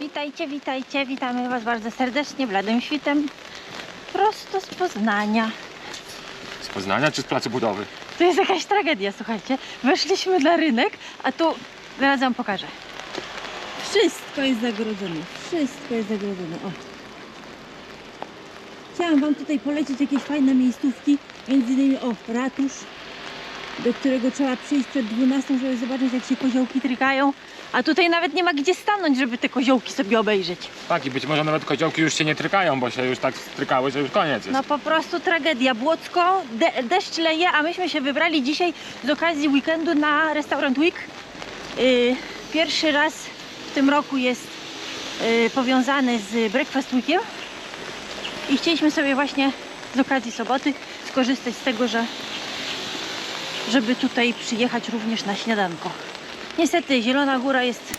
Witajcie, witajcie, witamy Was bardzo serdecznie bladym świtem prosto z Poznania. Z Poznania czy z placu budowy? To jest jakaś tragedia, słuchajcie. Weszliśmy na rynek, a tu zaraz Wam pokażę. Wszystko jest zagrodzone, wszystko jest zagrodzone. O. Chciałam Wam tutaj polecić jakieś fajne miejscówki, między innymi o, ratusz, do którego trzeba przyjść przed 12, żeby zobaczyć jak się koziołki trykają. A tutaj nawet nie ma gdzie stanąć, żeby te koziołki sobie obejrzeć. Tak, i być może nawet koziołki już się nie trykają, bo się już tak strykały, że już koniec jest. No po prostu tragedia. Błocko, de deszcz leje, a myśmy się wybrali dzisiaj z okazji weekendu na Restaurant Week. Yy, pierwszy raz w tym roku jest yy, powiązany z Breakfast Weekiem i chcieliśmy sobie właśnie z okazji soboty skorzystać z tego, że żeby tutaj przyjechać również na śniadanko. Niestety Zielona Góra jest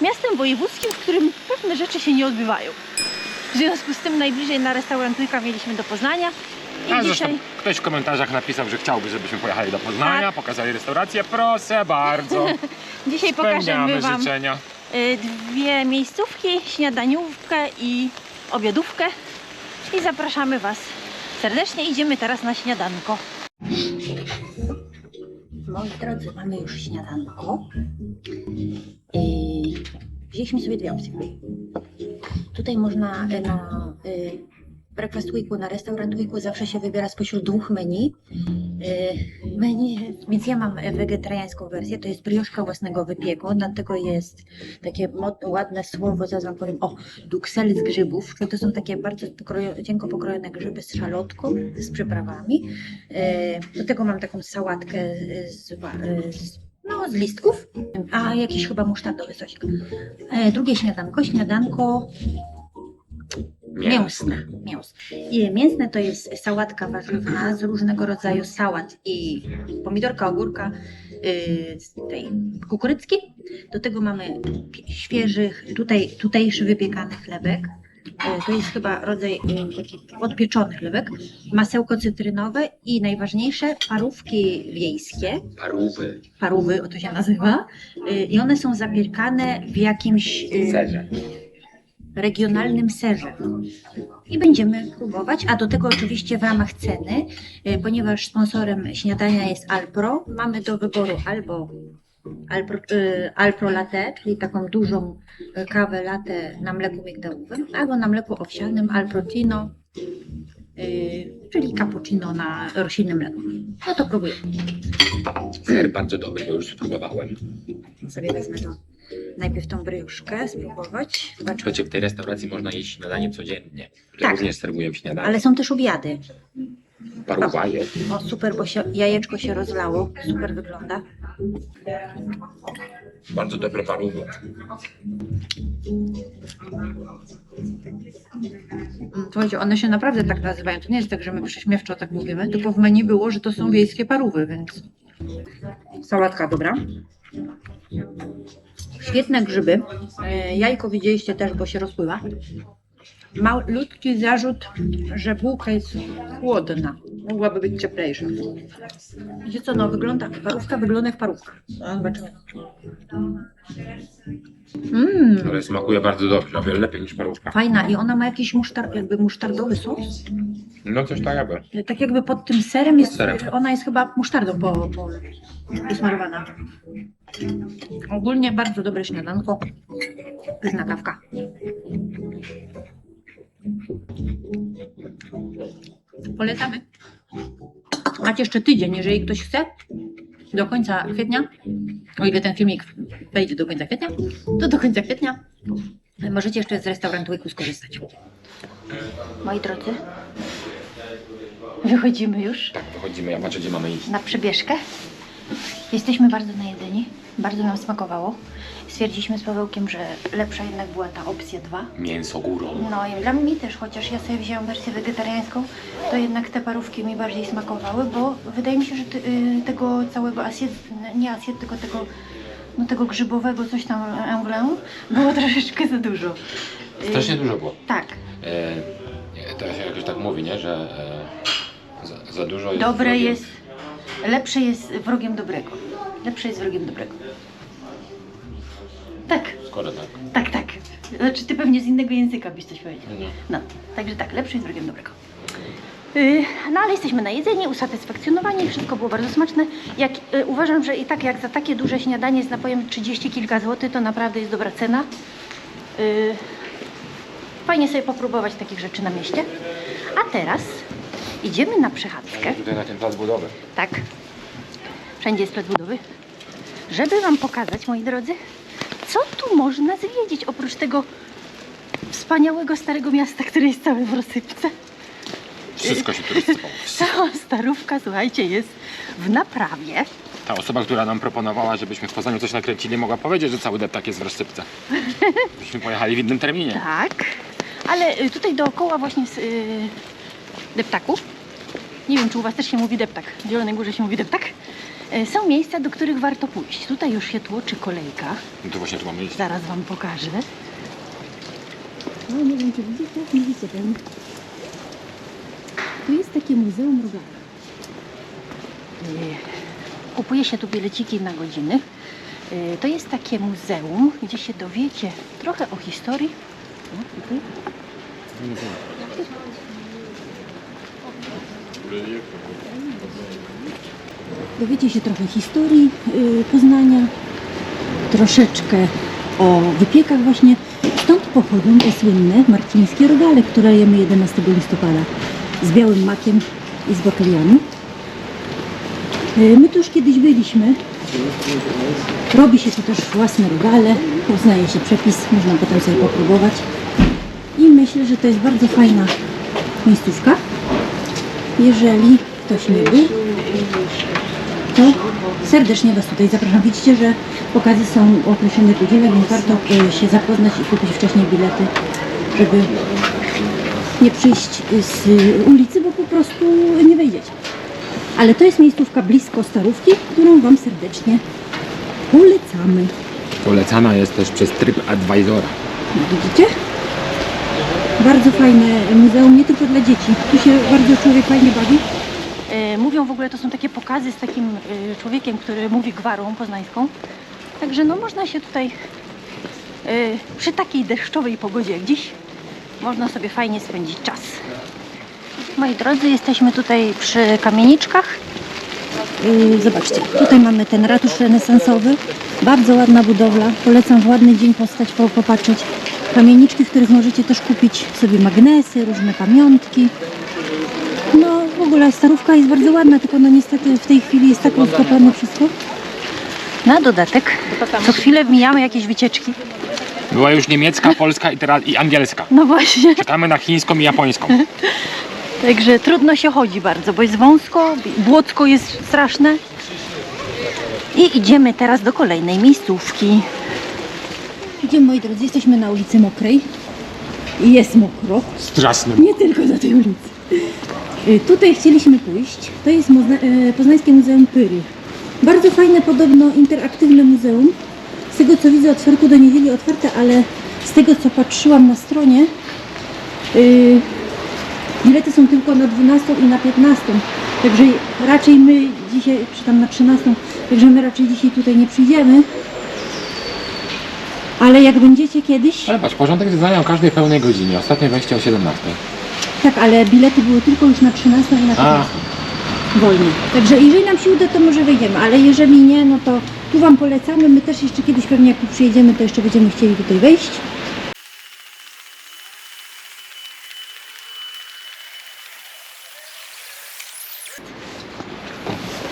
miastem wojewódzkim, w którym pewne rzeczy się nie odbywają. W związku z tym najbliżej na restaurant Weeka mieliśmy do Poznania i A dzisiaj ktoś w komentarzach napisał, że chciałby, żebyśmy pojechali do Poznania, Tak. pokazali restaurację. Proszę bardzo, Dzisiaj pokażemy Wam życzenia. y, dwie miejscówki, śniadaniówkę i obiadówkę i zapraszamy Was serdecznie. Idziemy teraz na śniadanko. Moi drodzy, mamy już śniadanko. I wzięliśmy sobie dwie opcje. Tutaj można y, na y, Breakfast Weeku, na Restaurant Weeku zawsze się wybiera spośród dwóch menu. Y, więc ja mam wegetariańską wersję, to jest brioszka własnego wypieku, dlatego jest takie ładne słowo, zaraz powiem, o, duksel z grzybów, to są takie bardzo pokrojo, cienko pokrojone grzyby z szalotką, z przyprawami. Y, do tego mam taką sałatkę z, z, no, z listków, a jakiś chyba musztardowy sosik. E, drugie śniadanko, śniadanko Mięsne. Mięsne. I mięsne to jest sałatka warzywna z różnego rodzaju sałat i pomidorka, ogórka, yy, tej kukurycki. Do tego mamy świeżych, tutaj, tutejszy wypiekany chlebek. Yy, To jest chyba rodzaj yy, taki odpieczony chlebek. Masełko cytrynowe i najważniejsze parówki wiejskie Parówy. parówy, o to się nazywa. Y, I one są zapiekane w jakimś y, Serze. Regionalnym serze. I będziemy próbować, a do tego oczywiście w ramach ceny, y, ponieważ sponsorem śniadania jest Alpro, mamy do wyboru albo Alpro, y, Alpro Latte, czyli taką dużą kawę latte na mleku migdałowym, albo na mleku owsianym Alprotino, y, czyli cappuccino na roślinnym mleku. No to próbuję. Ser bardzo dobry, bo już spróbowałem. sobie wezmę to najpierw tą bryjuszkę, spróbować. Zobaczmy. Słuchajcie, w tej restauracji można jeść śniadanie codziennie. Tak. również serwują śniadanie. Ale są też obiady. Jest. O, super, bo się, jajeczko się rozlało. Super wygląda. Bardzo dobre parówy. Mm, Słuchajcie, one się naprawdę tak nazywają. To nie jest tak, że my prześmiewczo tak mówimy, tylko w menu było, że to są wiejskie parówy, więc... Sałatka dobra. Świetne grzyby. E, Jajko widzieliście też, bo się rozpływa. Malutki zarzut, że bułka jest chłodna. Mogłaby być cieplejsza. Wiecie co, no wygląda, parówka wygląda jak parówka. No, zobaczymy. Mmm, Ale smakuje bardzo dobrze, o wiele lepiej niż parówka. fajna i ona ma jakiś musztar, jakby musztardowy sos. No coś takiego. Tak jakby pod tym serem jest, Serem. ona jest chyba musztardą po, po, posmarowana. Ogólnie bardzo dobre śniadanko. Pyszna kawka. Polecamy. Macie jeszcze tydzień, jeżeli ktoś chce, do końca kwietnia, o ile ten filmik wejdzie do końca kwietnia, to do końca kwietnia możecie jeszcze z restaurantu Łyku skorzystać. Moi drodzy, wychodzimy już Tak, wychodzimy, ja patrzę gdzie mamy iść. na przebieżkę. Jesteśmy bardzo najedzeni, bardzo nam smakowało. Stwierdziliśmy z Pawełkiem, że lepsza jednak była ta opcja 2. Mięso górą. No i dla mnie też, chociaż ja sobie wzięłam wersję wegetariańską, to jednak te parówki mi bardziej smakowały, bo wydaje mi się, że ty, y, tego całego asiet, nie asiet, tylko tego, no tego grzybowego coś tam anglais było troszeczkę za dużo. Y, Strasznie dużo było. Tak, E, to się jakoś tak mówi, nie? Że e, za, dużo jest dobre wrogiem. jest, lepsze jest wrogiem dobrego. Lepsze jest wrogiem dobrego. Tak, Skoro tak. tak, tak. Znaczy ty pewnie z innego języka byś coś powiedział. Nie. No, także tak, lepsze jest drugim dobrego. Yy, no ale jesteśmy na jedzenie, usatysfakcjonowani, wszystko było bardzo smaczne. Jak, yy, uważam, że i tak jak za takie duże śniadanie z napojem 30 kilka złotych, to naprawdę jest dobra cena. Yy, fajnie sobie popróbować takich rzeczy na mieście. A teraz idziemy na przechadzkę. Tutaj na ten plac budowy. Tak. Wszędzie jest plac budowy. Żeby Wam pokazać, moi drodzy, co tu można zwiedzić oprócz tego wspaniałego starego miasta, które jest całe w rozsypce. Wszystko się tu rozsypało. Cała starówka, słuchajcie, jest w naprawie. Ta osoba, która nam proponowała, żebyśmy w Poznaniu coś nakręcili, mogła powiedzieć, że cały deptak jest w rozsypce. Byśmy pojechali w innym terminie. Tak. Ale y, tutaj dookoła właśnie y, deptaków, nie wiem czy u Was też się mówi deptak, w Zielonej Górze się mówi deptak, y, są miejsca, do których warto pójść. Tutaj już się tłoczy kolejka. No to właśnie tu mamy iść. Zaraz Wam pokażę. No nie wiem, czy widzicie, widzicie ten. Tu jest takie muzeum rogala. Yy, Kupuje się tu bileciki na godziny. Yy, To jest takie muzeum, gdzie się dowiecie trochę o historii. O, tutaj. Dowiecie się trochę historii yy, Poznania, troszeczkę o wypiekach właśnie. Stąd pochodzą te słynne marcińskie rogale, które jemy 11 listopada z białym makiem i z bakeliami. Yy, My tu już kiedyś byliśmy. Robi się tu też własne rogale, poznaje się przepis, można potem sobie popróbować. I myślę, że to jest bardzo fajna miejscówka. Jeżeli ktoś nie był, to serdecznie Was tutaj zapraszam. Widzicie, że pokazy są o określonych godzinach, więc warto e, się zapoznać i kupić wcześniej bilety, żeby nie przyjść z ulicy, bo po prostu nie wejdziecie. Ale to jest miejscówka blisko Starówki, którą Wam serdecznie polecamy. Polecana jest też przez TripAdvisora. Widzicie? Bardzo fajne muzeum, nie tylko dla dzieci. Tu się bardzo człowiek fajnie bawi. E, mówią w ogóle, to są takie pokazy z takim e, człowiekiem, który mówi gwarą poznańską. Także no można się tutaj e, przy takiej deszczowej pogodzie jak dziś można sobie fajnie spędzić czas. Moi drodzy, jesteśmy tutaj przy kamieniczkach. Zobaczcie, tutaj mamy ten ratusz renesansowy. Bardzo ładna budowla. Polecam w ładny dzień postać, po- popatrzeć. Kamieniczki, w których możecie też kupić sobie magnesy, różne pamiątki. No w ogóle starówka jest bardzo ładna, tylko no niestety w tej chwili jest tak rozkopane wszystko. Na dodatek co chwilę mijamy jakieś wycieczki. Była już niemiecka, polska i teraz i angielska. No właśnie. Czekamy na chińską i japońską. Także trudno się chodzi bardzo, bo jest wąsko, błocko jest straszne. I idziemy teraz do kolejnej miejscówki. Idziemy moi drodzy, jesteśmy na ulicy Mokrej. I jest mokro, Straszny. nie tylko na tej ulicy. Y, Tutaj chcieliśmy pójść. To jest Mozna- y, Poznańskie Muzeum Pyry. Bardzo fajne, podobno interaktywne muzeum. Z tego co widzę od czwartku do niedzieli otwarte, ale z tego co patrzyłam na stronie, yy, bilety są tylko na 12 i na 15. Także raczej my dzisiaj, czy tam na 13, także my raczej dzisiaj tutaj nie przyjdziemy. Ale jak będziecie kiedyś, Ale patrz, porządek zdają o każdej pełnej godzinie. Ostatnie wejście o 17. tak, ale bilety były tylko już na 13 i na 15. A, wolnie. Także jeżeli nam się uda, to może wejdziemy, ale jeżeli nie, no to tu Wam polecamy. My też jeszcze kiedyś pewnie jak tu przyjedziemy, to jeszcze będziemy chcieli tutaj wejść.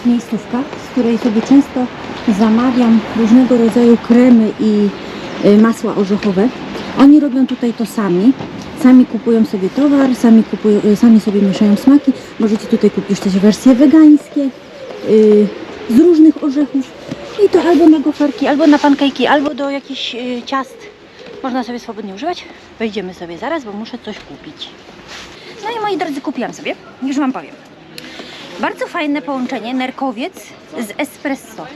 Miejscówka, z której sobie często zamawiam różnego rodzaju kremy i masła orzechowe. Oni robią tutaj to sami. Sami kupują sobie towar, sami, kupują, y, sami sobie mieszają smaki. Możecie tutaj kupić też wersje wegańskie y, z różnych orzechów. I to albo na gofarki, albo na pankejki, albo do jakichś y, ciast. Można sobie swobodnie używać. Wejdziemy sobie zaraz, bo muszę coś kupić. No i moi drodzy, kupiłam sobie. Już Wam powiem. Bardzo fajne połączenie nerkowiec z espresso.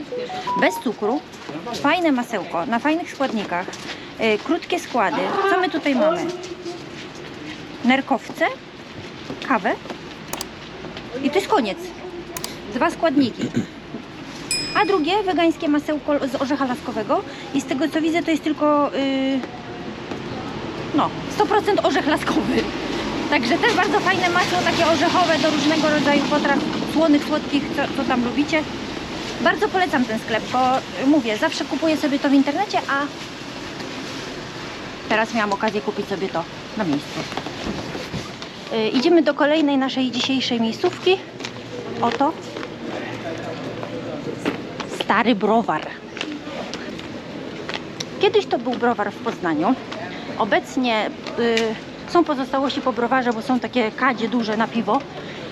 Bez cukru, fajne masełko na fajnych składnikach, y, krótkie składy. Co my tutaj mamy? Nerkowce, kawę i to jest koniec. Dwa składniki. A drugie, wegańskie masełko z orzecha laskowego. I z tego co widzę, to jest tylko yy, no, 100% orzech laskowy. Także też bardzo fajne masło, takie orzechowe do różnego rodzaju potraw słonych, słodkich, co, co tam lubicie. Bardzo polecam ten sklep, bo y, mówię, zawsze kupuję sobie to w internecie, a teraz miałam okazję kupić sobie to na miejscu. Y, Idziemy do kolejnej naszej dzisiejszej miejscówki. Oto Stary Browar. Kiedyś to był browar w Poznaniu. Obecnie y, są pozostałości po browarze, bo są takie kadzie duże na piwo.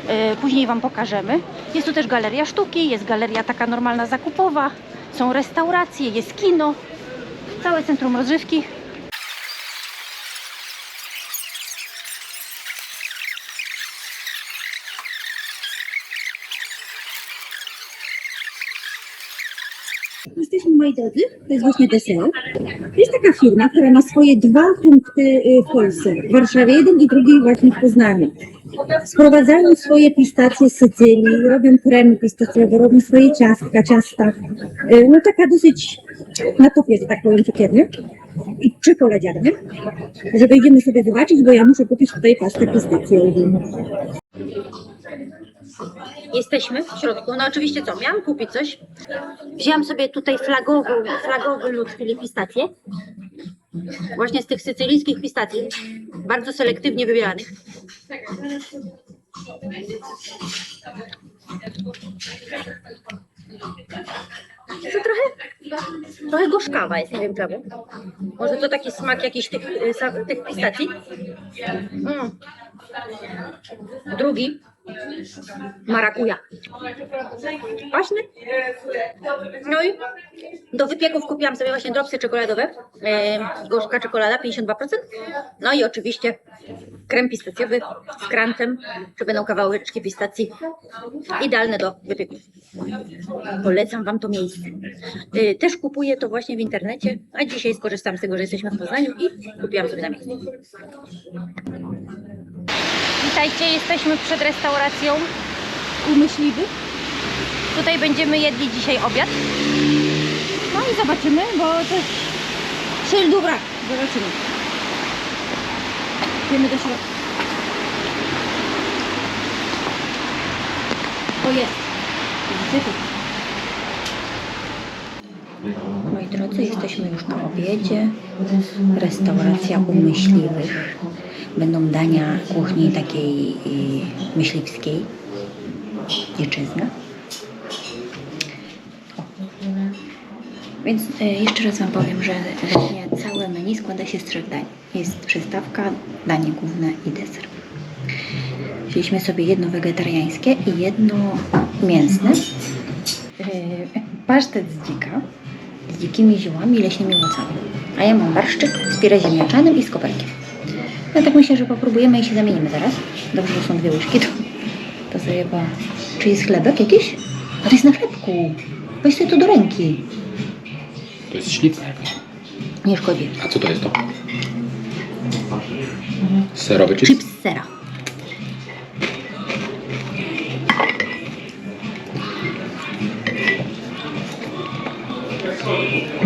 Y, później Wam pokażemy. Jest tu też galeria sztuki, jest galeria taka normalna zakupowa, są restauracje, jest kino, całe centrum rozrywki. Jesteśmy, moi drodzy, to jest właśnie. To jest taka firma, która ma swoje dwa punkty y, w Polsce. W Warszawie jeden i drugi właśnie w Poznaniu. Sprowadzają swoje pistacje z Sycylii, robią kremy pistacjowe, robią swoje ciastka, ciasta. Y, No taka dosyć na topie, tak powiem, cukierny i czekoladziarny. Że wejdziemy sobie zobaczyć, bo ja muszę kupić tutaj pastę pistacjową. Jesteśmy w środku. No oczywiście co, miałam kupić coś. Wzięłam sobie tutaj flagowy, flagowy lód, czyli pistacje. Właśnie z tych sycylijskich pistacji. Bardzo selektywnie wybieranych. To trochę, trochę gorzkawa jest, nie wiem czemu. Może to taki smak jakiś tych, y, tych pistacji. Mm. Drugi. Marakuja. Kwaśny. No i do wypieków kupiłam sobie właśnie dropsy czekoladowe. E, gorzka czekolada 52%. No i oczywiście krem pistacjowy z krancem, czy będą kawałeczki pistacji. Idealne do wypieków. Polecam Wam to miejsce. E, też kupuję to właśnie w internecie, a dzisiaj skorzystam z tego, że jesteśmy w Poznaniu i kupiłam sobie na miejscu. Witajcie, jesteśmy przed restauracją u. Tutaj będziemy jedli dzisiaj obiad. No i zobaczymy, bo jest szyldu brak. Zobaczymy. Idziemy do środka. O jest. Widzicie? Moi drodzy, jesteśmy już na obiedzie. Restauracja u myśliwych. Będą dania kuchni takiej y, myśliwskiej. Dziczyzna. O. Więc y, jeszcze raz Wam powiem, że całe menu składa się z trzech dań. Jest przystawka, danie główne i deser. Wzięliśmy sobie jedno wegetariańskie i jedno mięsne. Yy, pasztet z dzika, dzikimi ziołami i leśnymi owocami. A ja mam barszczyk z pire ziemniaczanym i z koperkiem. Ja tak myślę, że popróbujemy i się zamienimy zaraz. Dobrze, że są dwie łyżki, to, to sobie po... Czy jest chlebek jakiś? A to jest na chlebku. Weź sobie to do ręki. To jest śliwka. Nie szkodzi. A co to jest to? Serowy chips? Chips z sera.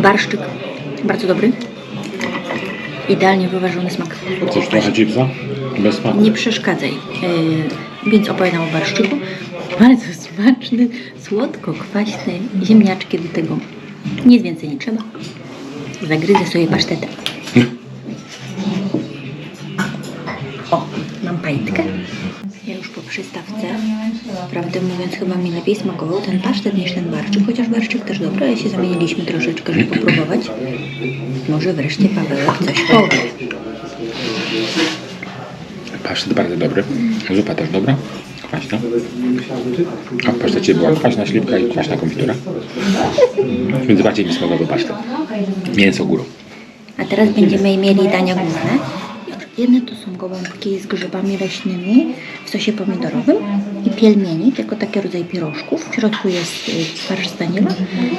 Barszczyk. Bardzo dobry. Idealnie wyważony smak. Chcesz trochę chipsa? Bez smaku. Nie przeszkadzaj. Yy, więc opowiadam o barszczyku. Bardzo smaczny, słodko-kwaśny, ziemniaczki do tego. Nic więcej nie trzeba. Zagryzę sobie pasztetę. O, mam pajtkę. Ja już po przystawce. Prawdę mówiąc, chyba mi lepiej smakował ten pasztet niż ten barszczyk, chociaż barszczyk też dobry, ale się zamieniliśmy troszeczkę, żeby popróbować. Może wreszcie Pawełek coś powie. Pasztet bardzo dobry. Zupa też dobra. Kwaśna. A w pasztecie była kwaśna śliwka i kwaśna konfitura. Więc bardziej mi smakował pasztet. Mięso górą. A teraz będziemy mieli dania główne. Jedne to są gołąbki z grzybami leśnymi w sosie pomidorowym i pielmieni, tylko taki rodzaj pierożków. W środku jest y, farsz z Daniela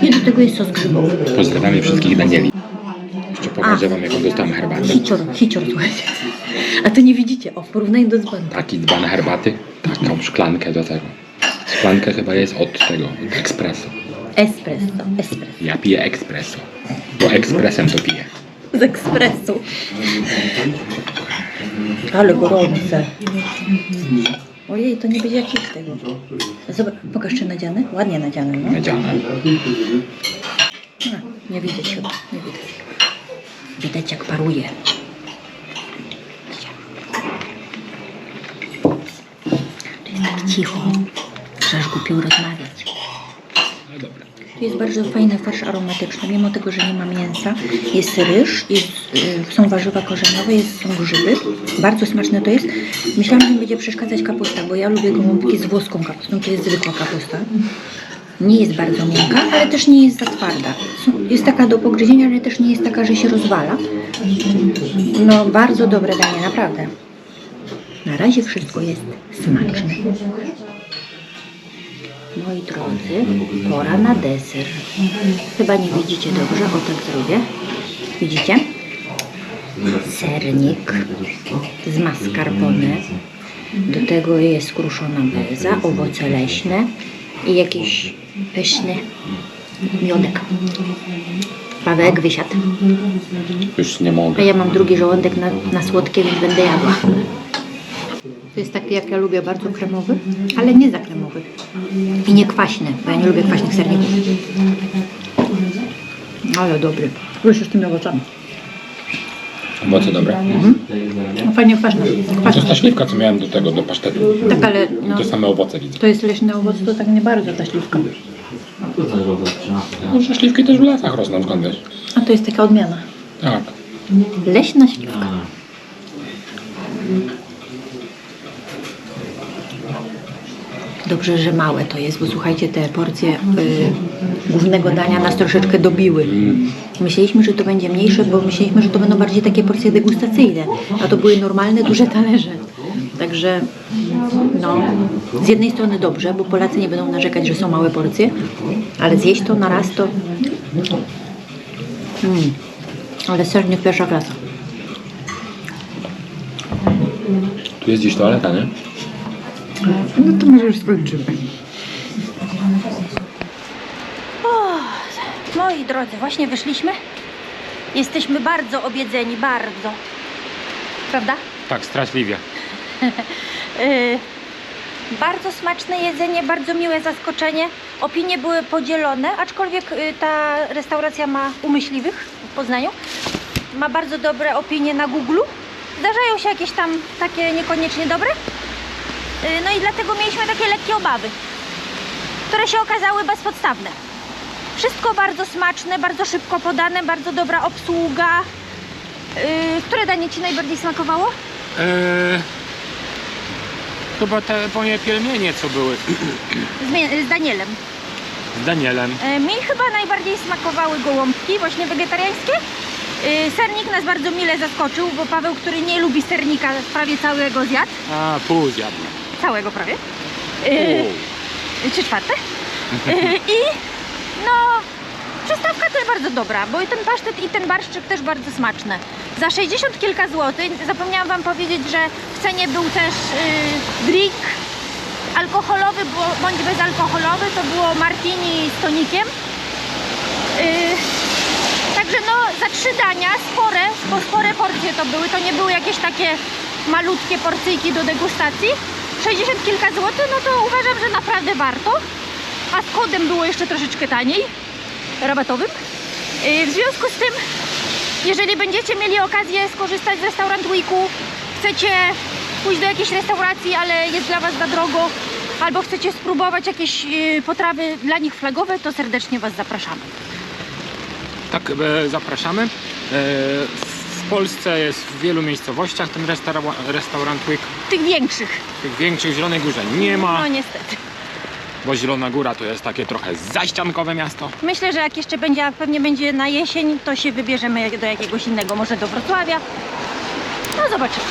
i do tego jest sos grzybowy. Pozdrawiamy wszystkich Danieli. Jeszcze pokażę wam jaką dostałem herbatę. Hicior, hicior, słuchajcie. A to nie widzicie, o, w porównaniu do dzbana. Taki dzban herbaty. Taką szklankę do tego. Szklankę chyba jest od tego, od ekspresu. Espresso, espresso. Ja piję ekspreso. Bo ekspresem to piję. Z ekspresu. Ale gorące. Ojej, to nie będzie jakiś tego. Zobacz, pokaż czy nadziany? Ładnie nadziany, no. Nadziane. Nie widać chyba, nie widać. Widać jak paruje. To jest tak cicho, że aż głupio rozmawiać. Tu jest bardzo fajny farsz aromatyczny, mimo tego, że nie ma mięsa. Jest ryż, jest, y, są warzywa korzeniowe, jest, są grzyby. Bardzo smaczne to jest. Myślałam, że mi będzie przeszkadzać kapusta, bo ja lubię gołąbki z włoską kapustą, to jest zwykła kapusta. Nie jest bardzo miękka, ale też nie jest za twarda. Jest taka do pogryzienia, ale też nie jest taka, że się rozwala. No, bardzo dobre danie, naprawdę. Na razie wszystko jest smaczne. Moi drodzy, pora na deser. Chyba nie widzicie dobrze, o tak zrobię. Widzicie? Sernik z mascarpone. Do tego jest kruszona beza, owoce leśne i jakiś pyszny miodek. Pawełek wysiadł. Już nie A mogę. ja mam drugi żołądek na, na słodkie, więc będę jadła. To jest taki, jak ja lubię, bardzo kremowy, ale nie za kremowy. I nie kwaśny, bo ja nie lubię kwaśnych serników. Ale dobry. Już z tymi owocami. Owoce dobre. No, fajnie kwaśne. To jest ta kwaśne. śliwka, co miałem do tego, do pasztetu. Tak, ale no, To same owoce widzę. to jest leśny owoc, to tak nie bardzo ta śliwka. Może śliwki też w lasach rosną, skąd wiesz? A to jest taka odmiana. Tak. Leśna śliwka. Dobrze, że małe to jest, bo słuchajcie, te porcje y, głównego dania nas troszeczkę dobiły. Myśleliśmy, że to będzie mniejsze, bo myśleliśmy, że to będą bardziej takie porcje degustacyjne, a to były normalne, duże talerze. Także no, z jednej strony dobrze, bo Polacy nie będą narzekać, że są małe porcje, ale zjeść to na raz to... Mm. Ale sernik pierwsza klasa. Tu jest gdzieś toaleta, nie? No to może już skończymy. moi drodzy, właśnie wyszliśmy. Jesteśmy bardzo obiedzeni, bardzo. Prawda? Tak, straszliwie. Yy, bardzo smaczne jedzenie, bardzo miłe zaskoczenie. Opinie były podzielone, aczkolwiek y, ta restauracja ma umyśliwych w Poznaniu. Ma bardzo dobre opinie na Google. Zdarzają się jakieś tam takie niekoniecznie dobre. Y, No i dlatego mieliśmy takie lekkie obawy, które się okazały bezpodstawne. Wszystko bardzo smaczne, bardzo szybko podane, bardzo dobra obsługa. Yy, które danie Ci najbardziej smakowało? Eee, chyba te moje pielmienie, co były Z, z Danielem. z Danielem. E, Mi chyba najbardziej smakowały gołąbki, właśnie wegetariańskie. E, Sernik nas bardzo mile zaskoczył, bo Paweł, który nie lubi sernika, prawie całego zjadł. A, pół zjadłem. Całego prawie. Pół. Trzy czwarte. E, I no, przystawka też bardzo dobra, bo i ten pasztet i ten barszczyk też bardzo smaczne. Za 60 kilka złotych, zapomniałam Wam powiedzieć, że w cenie był też y, drink alkoholowy bo- bądź bezalkoholowy, to było martini z tonikiem. Yy, Także no za trzy dania, spore, spore porcje to były, to nie były jakieś takie malutkie porcyjki do degustacji. 60 kilka złotych, no to uważam, że naprawdę warto. A z kodem było jeszcze troszeczkę taniej, rabatowym. Yy, W związku z tym, jeżeli będziecie mieli okazję skorzystać z restaurant Weeku, chcecie pójść do jakiejś restauracji, ale jest dla Was za drogo, albo chcecie spróbować jakieś yy, potrawy dla nich flagowe, to serdecznie Was zapraszamy. Tak, e, zapraszamy. W Polsce jest w wielu miejscowościach ten restaura- restaurant. Tych większych. Tych większych w Zielonej Górze nie ma, No niestety. bo Zielona Góra to jest takie trochę zaściankowe miasto. Myślę, że jak jeszcze będzie, a pewnie będzie na jesień, to się wybierzemy do jakiegoś innego, może do Wrocławia. No zobaczymy.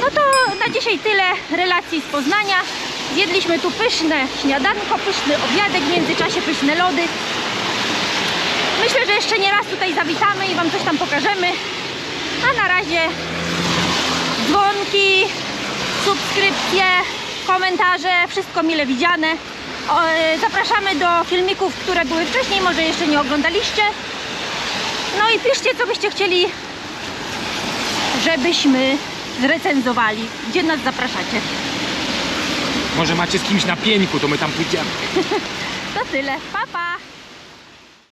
No to na dzisiaj tyle relacji z Poznania. Zjedliśmy tu pyszne śniadanko, pyszny obiadek, w międzyczasie pyszne lody. Myślę, że jeszcze nie raz tutaj zawitamy i Wam coś tam pokażemy. A na razie dzwonki, subskrypcje, komentarze, wszystko mile widziane. E, zapraszamy do filmików, które były wcześniej, może jeszcze nie oglądaliście. No i piszcie, co byście chcieli, żebyśmy zrecenzowali. Gdzie nas zapraszacie? Może macie z kimś na pieńku, to my tam pójdziemy. To tyle. Pa, pa!